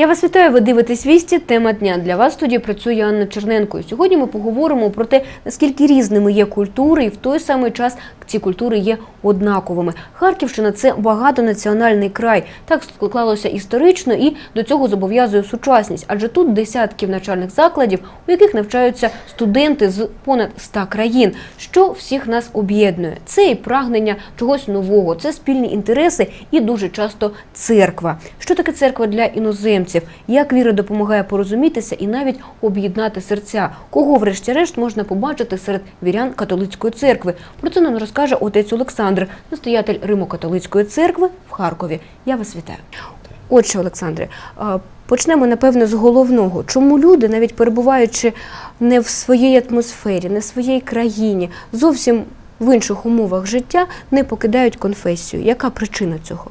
Я вас вітаю. Ви дивитесь вісті. Тема дня для вас студії працює Анна Черненко. І сьогодні ми поговоримо про те, наскільки різними є культури, і в той самий час ці культури є однаковими. Харківщина це багатонаціональний край. Так склалося історично і до цього зобов'язує сучасність. Адже тут десятків навчальних закладів, у яких навчаються студенти з понад 100 країн. Що всіх нас об'єднує? Це і прагнення чогось нового, це спільні інтереси і дуже часто церква. Що таке церква для іноземців? Як віра допомагає порозумітися і навіть об'єднати серця? Кого, врешті-решт, можна побачити серед вірян католицької церкви? Про це нам розкаже отець Олександр, настоятель Римо-католицької церкви в Харкові. Я вас вітаю. Отже, Олександре, почнемо напевно з головного. Чому люди, навіть перебуваючи не в своїй атмосфері, не в своїй країні, зовсім в інших умовах життя, не покидають конфесію? Яка причина цього?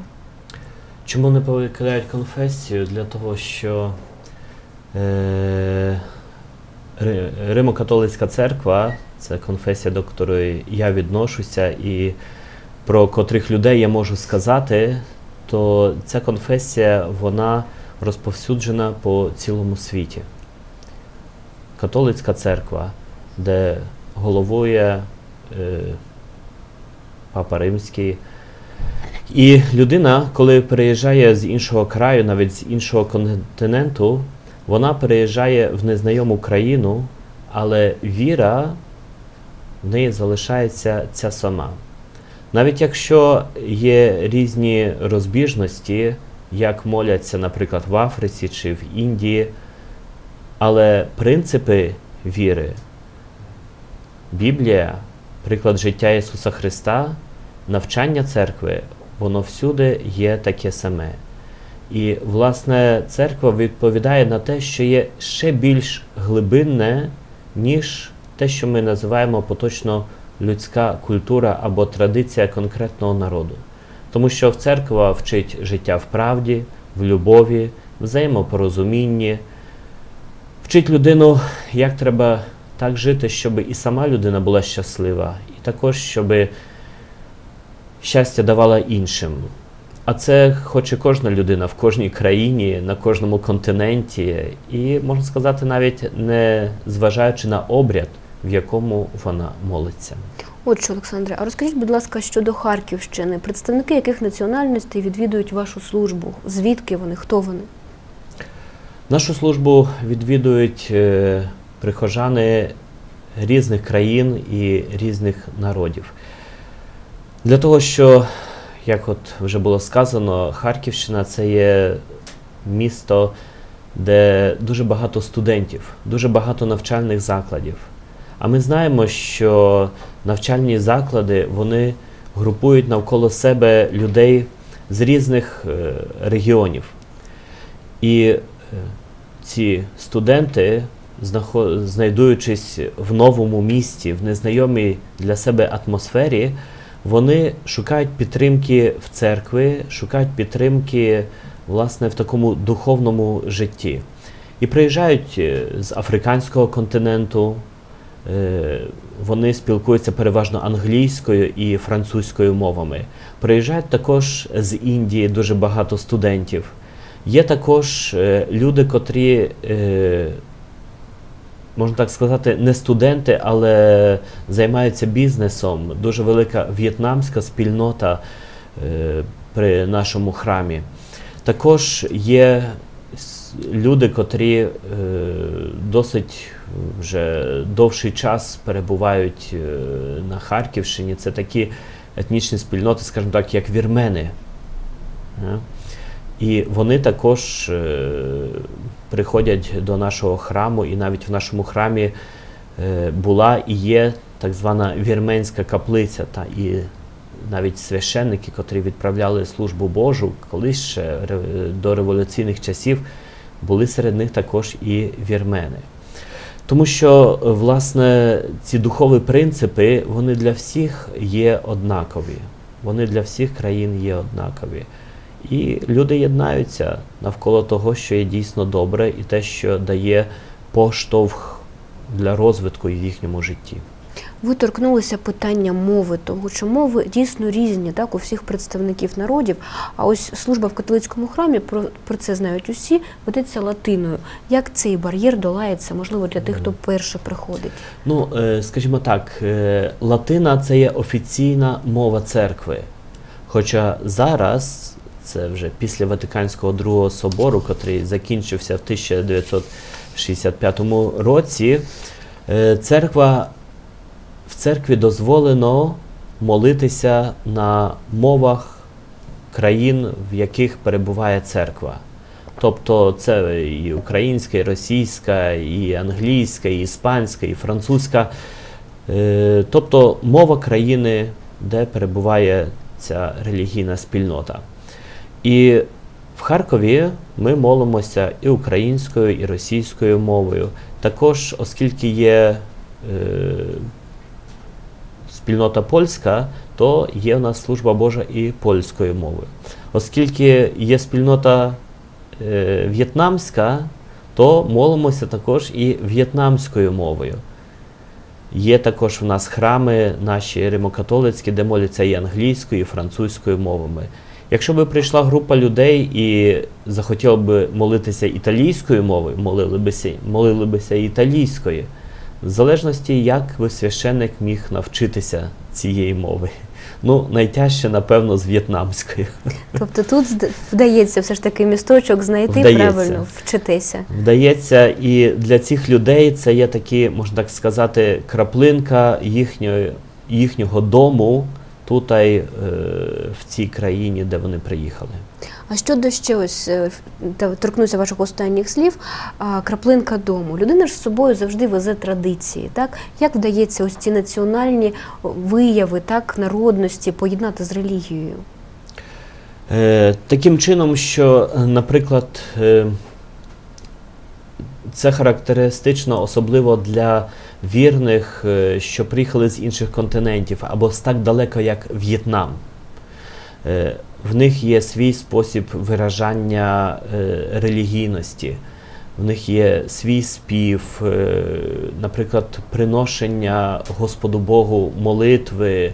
Чому не покидають конфесію? Для того, що е, Римо-католицька церква це конфесія, до якої я відношуся, і про котрих людей я можу сказати, то ця конфесія вона розповсюджена по цілому світі. Католицька церква, де головує е, Папа Римський. І людина, коли переїжджає з іншого краю, навіть з іншого континенту, вона переїжджає в незнайому країну, але віра в неї залишається ця сама. Навіть якщо є різні розбіжності, як моляться, наприклад, в Африці чи в Індії, але принципи віри, Біблія, приклад життя Ісуса Христа, навчання церкви, воно всюди є таке саме. І, власне, церква відповідає на те, що є ще більш глибинне, ніж те, що ми називаємо поточно людська культура або традиція конкретного народу. Тому що церква вчить життя в правді, в любові, взаємопорозумінні, вчить людину, як треба так жити, щоб і сама людина була щаслива, і також, щоб щастя давала іншим. А це хоче кожна людина в кожній країні, на кожному континенті, і можна сказати, навіть не зважаючи на обряд, в якому вона молиться. Отже, Олександре, а розкажіть, будь ласка, щодо Харківщини, представники яких національностей відвідують вашу службу? Звідки вони? Хто вони? Нашу службу відвідують е, прихожани різних країн і різних народів. Для того, що, як от вже було сказано, Харківщина це є місто, де дуже багато студентів, дуже багато навчальних закладів. А ми знаємо, що навчальні заклади вони групують навколо себе людей з різних е, регіонів. І е, ці студенти, знайдуючись в новому місті, в незнайомій для себе атмосфері, вони шукають підтримки в церкві, шукають підтримки власне в такому духовному житті. І приїжджають е, з африканського континенту, е, вони спілкуються переважно англійською і французькою мовами. Приїжджають також з Індії дуже багато студентів. Є також е, люди, котрі, можна так сказати, не студенти, але займаються бізнесом. Дуже велика в'єтнамська спільнота е, при нашому храмі. Також є люди, котрі е, досить вже довший час перебувають е, на Харківщині. Це такі етнічні спільноти, скажімо так, як вірмени. І вони також приходять до нашого храму, і навіть в нашому храмі е, була і є так звана вірменська каплиця, та і навіть священники, котрі відправляли службу Божу, колись ще до революційних часів були серед них також і вірмени. Тому що, власне, ці духові принципи, вони для всіх є однакові. Вони для всіх країн є однакові. І люди єднаються навколо того, що є дійсно добре, і те, що дає поштовх для розвитку в їхньому житті. Ви торкнулися питання мови, тому що мови дійсно різні, так, у всіх представників народів. А ось служба в католицькому храмі, про, про це знають усі, ведеться латиною. Як цей бар'єр долається, можливо, для тих, хто перше приходить? Ну, е, скажімо так, е, латина це є офіційна мова церкви. Хоча зараз, це вже після Ватиканського другого собору, котрий закінчився в 1965 році, е, церква, в церкві дозволено молитися на мовах країн, в яких перебуває церква. Тобто це і українська, і російська, і англійська, і іспанська, і французька. Е, Тобто мова країни, де перебуває ця релігійна спільнота. І в Харкові ми молимося і українською, і російською мовою. Також, оскільки є е, спільнота польська, то є у нас служба Божа і польською мовою. Оскільки є спільнота е, в'єтнамська, то молимося також і в'єтнамською мовою. Є також в нас храми наші римокатолицькі, де моляться і англійською, і французькою мовами. Якщо би прийшла група людей і захотіла би молитися італійською мовою, молили бися, молили бися італійською, в залежності, як би священник міг навчитися цієї мови. Ну, найтяжче, напевно, з в'єтнамською. Тобто тут вдається все ж таки місточок знайти Вдається. правильно, вчитися. Вдається, і для цих людей це є такі, можна так сказати, краплинка їхньої, їхнього дому тут е, в цій країні, де вони приїхали. А щодо ще ось е, торкнуся ваших останніх слів, краплинка дому. Людина ж з собою завжди везе традиції. Так як вдається ось ці національні вияви, так народності поєднати з релігією? Е, таким чином, що, наприклад, е, це характеристично особливо для вірних, е, що приїхали з інших континентів або з так далеко, як В'єтнам. Е, в них є свій спосіб виражання е, релігійності. В них є свій спів, наприклад, приношення Господу Богу молитви.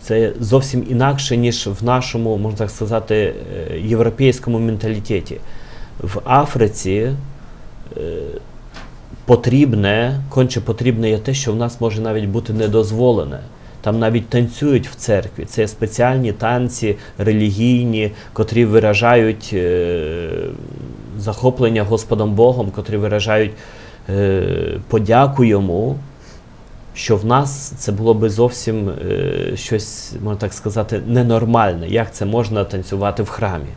Це зовсім інакше, ніж в нашому, можна так сказати, європейському менталітеті. В Африці потрібне, конче потрібне є те, що в нас може навіть бути недозволене. Там навіть танцюють в церкві. Це спеціальні танці релігійні, котрі виражають е, захоплення Господом Богом, котрі виражають е, подяку йому. Що в нас це було би зовсім е, щось, можна так сказати, ненормальне. Як це можна танцювати в храмі?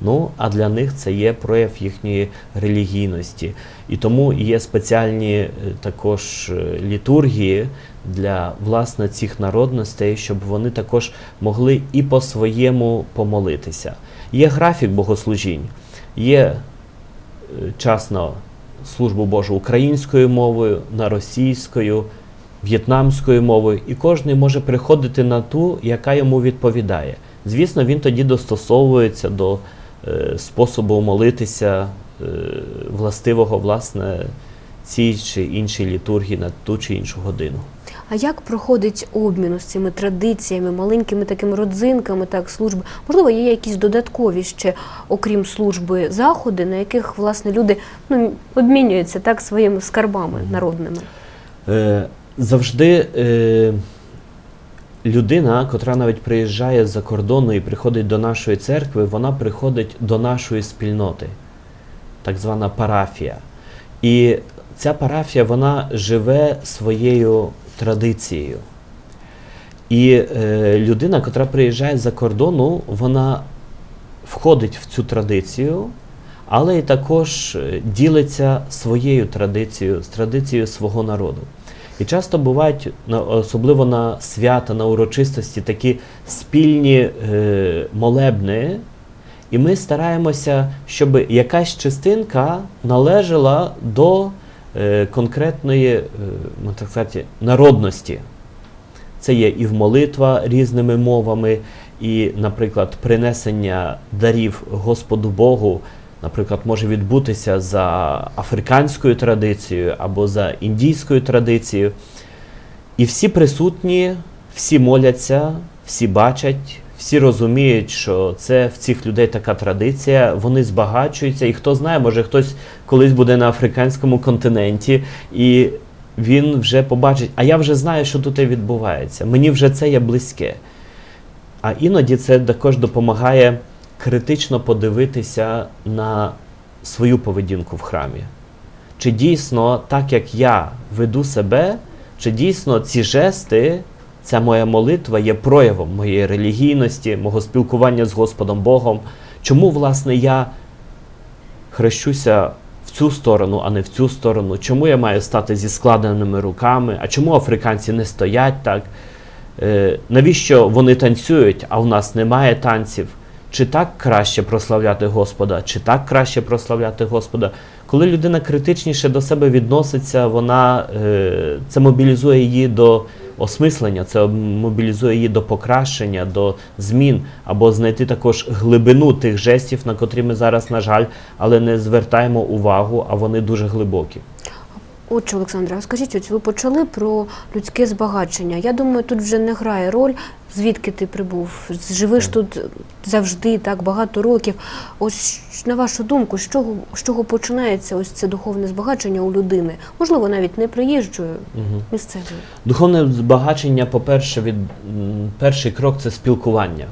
Ну, а для них це є прояв їхньої релігійності. І тому є спеціальні е, також е, літургії для власне цих народностей, щоб вони також могли і по-своєму помолитися. Є графік богослужінь, є е, час на службу Божу українською мовою, на російською, в'єтнамською мовою, і кожен може приходити на ту, яка йому відповідає. Звісно, він тоді достосовується до способу молитися е, властивого, власне, цій чи іншій літургії на ту чи іншу годину. А як проходить обмін з цими традиціями, маленькими такими родзинками, так служби? Можливо, є якісь додаткові ще, окрім служби, заходи, на яких власне люди ну, обмінюються так своїми скарбами народними. Е, завжди е, людина, котра навіть приїжджає з-за кордону і приходить до нашої церкви, вона приходить до нашої спільноти, так звана парафія. І ця парафія вона живе своєю традицією. І е, людина, котра приїжджає з-за кордону, вона входить в цю традицію, але і також е, ділиться своєю традицією, з традицією свого народу. І часто бувають, особливо на свята, на урочистості, такі спільні е, молебни, і ми стараємося, щоб якась частинка належала до е, конкретної е, ну, так сказати, народності. Це є і в молитва різними мовами, і, наприклад, принесення дарів Господу Богу, наприклад, може відбутися за африканською традицією або за індійською традицією. І всі присутні, всі моляться, всі бачать, всі розуміють, що це в цих людей така традиція, вони збагачуються, і хто знає, може хтось колись буде на африканському континенті, і він вже побачить, а я вже знаю, що тут відбувається. Мені вже це є близьке. А іноді це також допомагає критично подивитися на свою поведінку в храмі. Чи дійсно, так як я веду себе, чи дійсно ці жести, ця моя молитва є проявом моєї релігійності, мого спілкування з Господом Богом? Чому, власне, я хрещуся в цю сторону, а не в цю сторону? Чому я маю стати зі складеними руками? А чому африканці не стоять так? Е, навіщо вони танцюють, а в нас немає танців? Чи так краще прославляти Господа, чи так краще прославляти Господа? Коли людина критичніше до себе відноситься, вона е, це мобілізує її до осмислення, це мобілізує її до покращення, до змін, або знайти також глибину тих жестів, на котрі ми зараз, на жаль, але не звертаємо увагу, а вони дуже глибокі. Отже, Олександра, а скажіть, ось ви почали про людське збагачення. Я думаю, тут вже не грає роль, звідки ти прибув. Живеш Так. тут завжди, так багато років. Ось на вашу думку, з чого, з чого починається ось це духовне збагачення у людини? Можливо, навіть не приїжджою, місцевою. Духовне збагачення, по-перше, від перший крок це спілкування.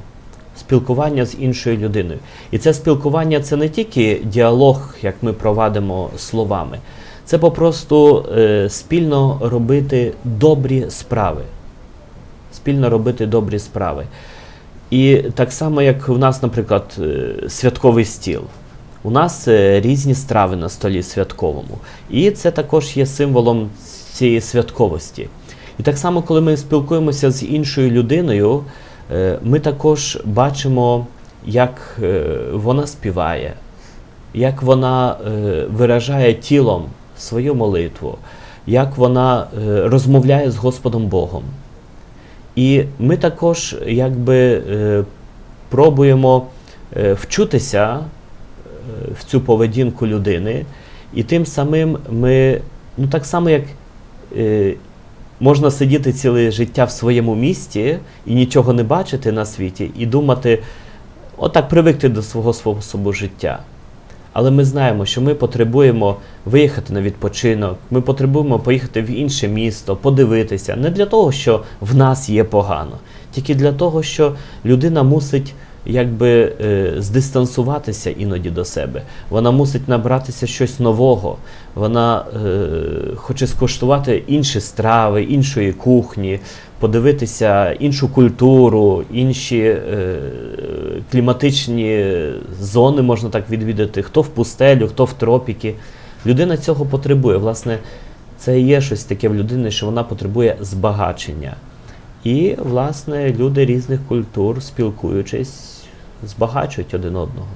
Спілкування з іншою людиною. І це спілкування це не тільки діалог, як ми провадимо словами, це попросту е, спільно робити добрі справи. Спільно робити добрі справи. І так само, як у нас, наприклад, е, святковий стіл. У нас е, різні страви на столі святковому. І це також є символом цієї святковості. І так само, коли ми спілкуємося з іншою людиною, ми також бачимо, як вона співає, як вона виражає тілом свою молитву, як вона е, розмовляє з Господом Богом. І ми також якби е, пробуємо е, вчутися в цю поведінку людини, і тим самим ми, ну так само як можна сидіти ціле життя в своєму місті і нічого не бачити на світі, і думати, отак привикти до свого способу життя. Але ми знаємо, що ми потребуємо виїхати на відпочинок, ми потребуємо поїхати в інше місто, подивитися. Не для того, що в нас є погано, тільки для того, що людина мусить якби е, здистансуватися іноді до себе. Вона мусить набратися щось нового. Вона е, хоче скуштувати інші страви, іншої кухні, подивитися іншу культуру, інші е, кліматичні зони можна так відвідати, хто в пустелю, хто в тропіки. Людина цього потребує. Власне, це є щось таке в людини, що вона потребує збагачення. І, власне, люди різних культур, спілкуючись, збагачують один одного.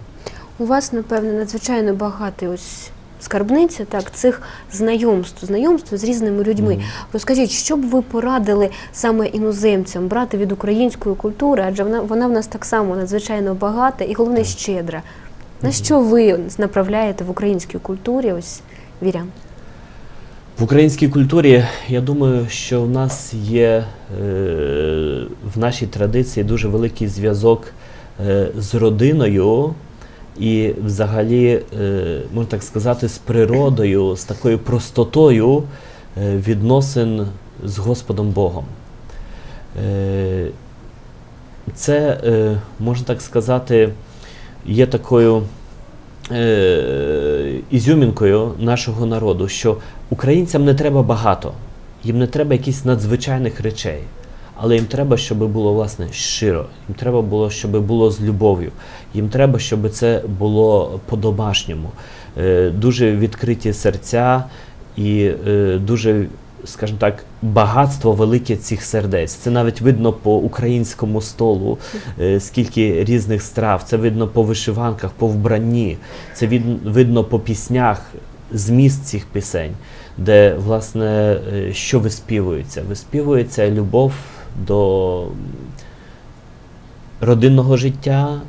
У вас, напевне, надзвичайно багатий ось скарбниця так, цих знайомств, знайомств з різними людьми. Мгм. Розкажіть, що б ви порадили саме іноземцям брати від української культури, адже вона, вона в нас так само надзвичайно багата і головне щедра. На що ви направляєте в українській культурі ось вірян? В українській культурі, я думаю, що в нас є е, в нашій традиції дуже великий зв'язок з родиною і, взагалі, е, можна так сказати, з природою, з такою простотою е, відносин з Господом Богом. Е, це, е, можна так сказати, є такою е, ізюмінкою нашого народу, що українцям не треба багато, їм не треба якихось надзвичайних речей, але їм треба, щоб було власне щиро, їм треба було, щоб було з любов'ю, їм треба, щоб це було по-домашньому. Е, дуже відкриті серця і е, дуже, скажімо так, багатство велике цих сердець. Це навіть видно по українському столу, е, скільки різних страв. Це видно по вишиванках, по вбранні, це видно по піснях, зміст цих пісень, де, власне, що виспівується? Виспівується любов до родинного життя,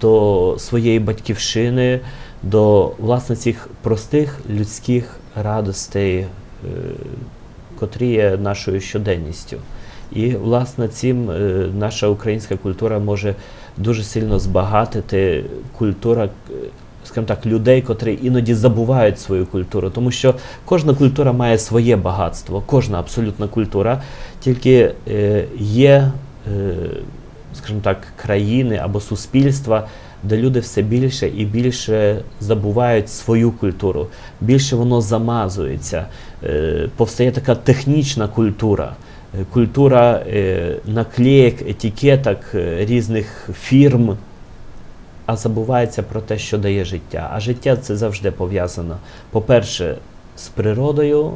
до своєї батьківщини, до власне цих простих людських радостей, е, котрі є нашою щоденністю. І, власне, цим е, наша українська культура може дуже сильно збагатити культура, е, скажімо так, людей, котрі іноді забувають свою культуру. Тому що кожна культура має своє багатство, кожна абсолютна культура, тільки е, є, е, скажімо так, країни або суспільства, де люди все більше і більше забувають свою культуру, більше воно замазується. Е, повстає така технічна культура. Культура наклеєк, етикеток різних фірм, а забувається про те, що дає життя. А життя це завжди пов'язано, по-перше, з природою,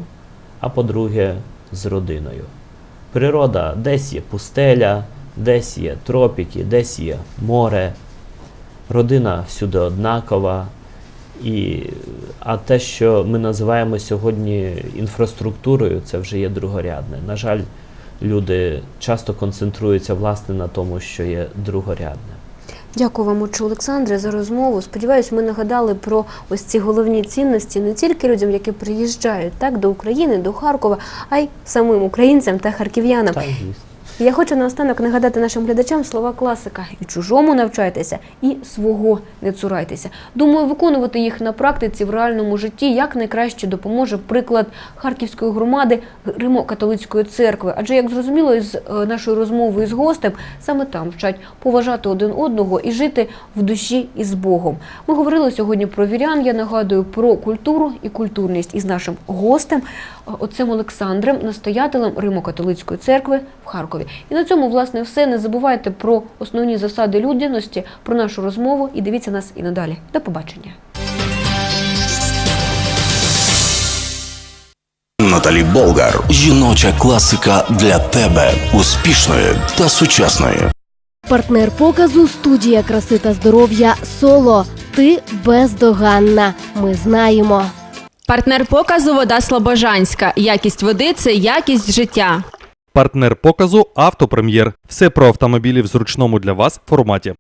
а по-друге, з родиною. Природа десь є пустеля, десь є тропіки, десь є море. Родина всюди однакова. І, а те, що ми називаємо сьогодні інфраструктурою, це вже є другорядне. На жаль, люди часто концентруються власне на тому, що є другорядне. Дякую вам, отче Олександре, за розмову. Сподіваюсь, ми нагадали про ось ці головні цінності не тільки людям, які приїжджають так до України, до Харкова, а й самим українцям та харків'янам. Так. Я хочу наостанок нагадати нашим глядачам слова класика: і чужому навчайтеся, і свого не цурайтеся. Думаю, виконувати їх на практиці в реальному житті як найкраще допоможе приклад харківської громади Римо-католицької церкви. Адже, як зрозуміло, із е, нашої розмови із гостем саме там вчать поважати один одного і жити в душі із Богом. Ми говорили сьогодні про вірян. Я нагадую про культуру і культурність із нашим гостем, е, отцем Олександром, настоятелем Римо-католицької церкви в Харкові. І на цьому, власне, все. Не забувайте про основні засади людяності, про нашу розмову і дивіться нас і надалі. До побачення. Наталі Болгар. Жіноча класика для тебе успішної та сучасної. Партнер показу студія краси та здоров'я Соло. Ти бездоганна. Ми знаємо. Партнер показу вода Слобожанська. Якість води це якість життя. Партнер показу Автопрем'єр. Все про автомобілі в зручному для вас форматі.